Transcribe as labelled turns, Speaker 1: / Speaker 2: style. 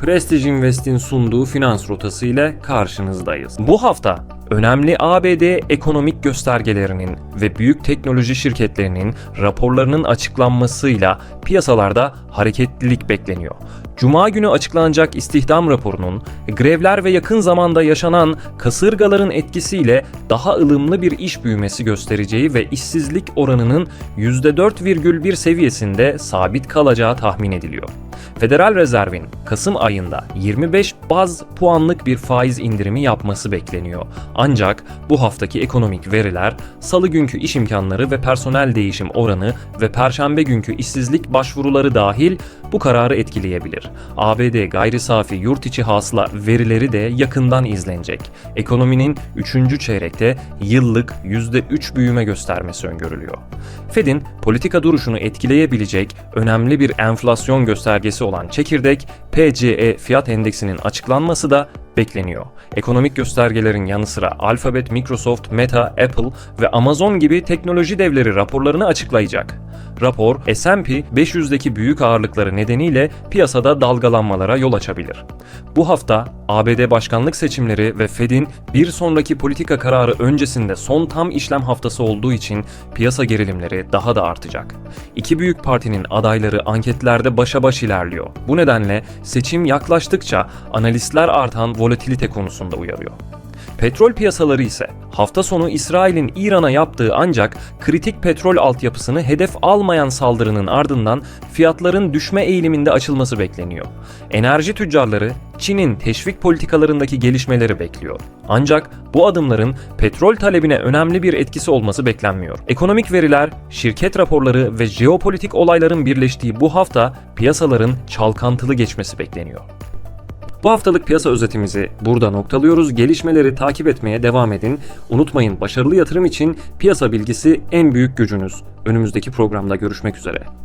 Speaker 1: Prestige Invest'in sunduğu finans rotası ile karşınızdayız. Bu hafta önemli ABD ekonomik göstergelerinin ve büyük teknoloji şirketlerinin raporlarının açıklanmasıyla piyasalarda hareketlilik bekleniyor. Cuma günü açıklanacak istihdam raporunun grevler ve yakın zamanda yaşanan kasırgaların etkisiyle daha ılımlı bir iş büyümesi göstereceği ve işsizlik oranının %4,1 seviyesinde sabit kalacağı tahmin ediliyor. Federal Rezerv'in Kasım ayında 25 baz puanlık bir faiz indirimi yapması bekleniyor. Ancak bu haftaki ekonomik veriler, salı günkü iş imkanları ve personel değişim oranı ve perşembe günkü işsizlik başvuruları dahil bu kararı etkileyebilir. ABD gayri safi yurt içi hasıla verileri de yakından izlenecek. Ekonominin 3. çeyrekte yıllık %3 büyüme göstermesi öngörülüyor. Fed'in politika duruşunu etkileyebilecek önemli bir enflasyon göstergesi olan çekirdek PCE fiyat endeksinin açıklanması da bekleniyor. Ekonomik göstergelerin yanı sıra Alphabet, Microsoft, Meta, Apple ve Amazon gibi teknoloji devleri raporlarını açıklayacak. Rapor, S&P 500'deki büyük ağırlıkları nedeniyle piyasada dalgalanmalara yol açabilir. Bu hafta ABD başkanlık seçimleri ve Fed'in bir sonraki politika kararı öncesinde son tam işlem haftası olduğu için piyasa gerilimleri daha da artacak. İki büyük partinin adayları anketlerde başa baş ilerliyor. Bu nedenle seçim yaklaştıkça analistler artan volatilite konusunda uyarıyor. Petrol piyasaları ise hafta sonu İsrail'in İran'a yaptığı ancak kritik petrol altyapısını hedef almayan saldırının ardından fiyatların düşme eğiliminde açılması bekleniyor. Enerji tüccarları Çin'in teşvik politikalarındaki gelişmeleri bekliyor. Ancak bu adımların petrol talebine önemli bir etkisi olması beklenmiyor. Ekonomik veriler, şirket raporları ve jeopolitik olayların birleştiği bu hafta piyasaların çalkantılı geçmesi bekleniyor. Bu haftalık piyasa özetimizi burada noktalıyoruz. Gelişmeleri takip etmeye devam edin. Unutmayın başarılı yatırım için piyasa bilgisi en büyük gücünüz. Önümüzdeki programda görüşmek üzere.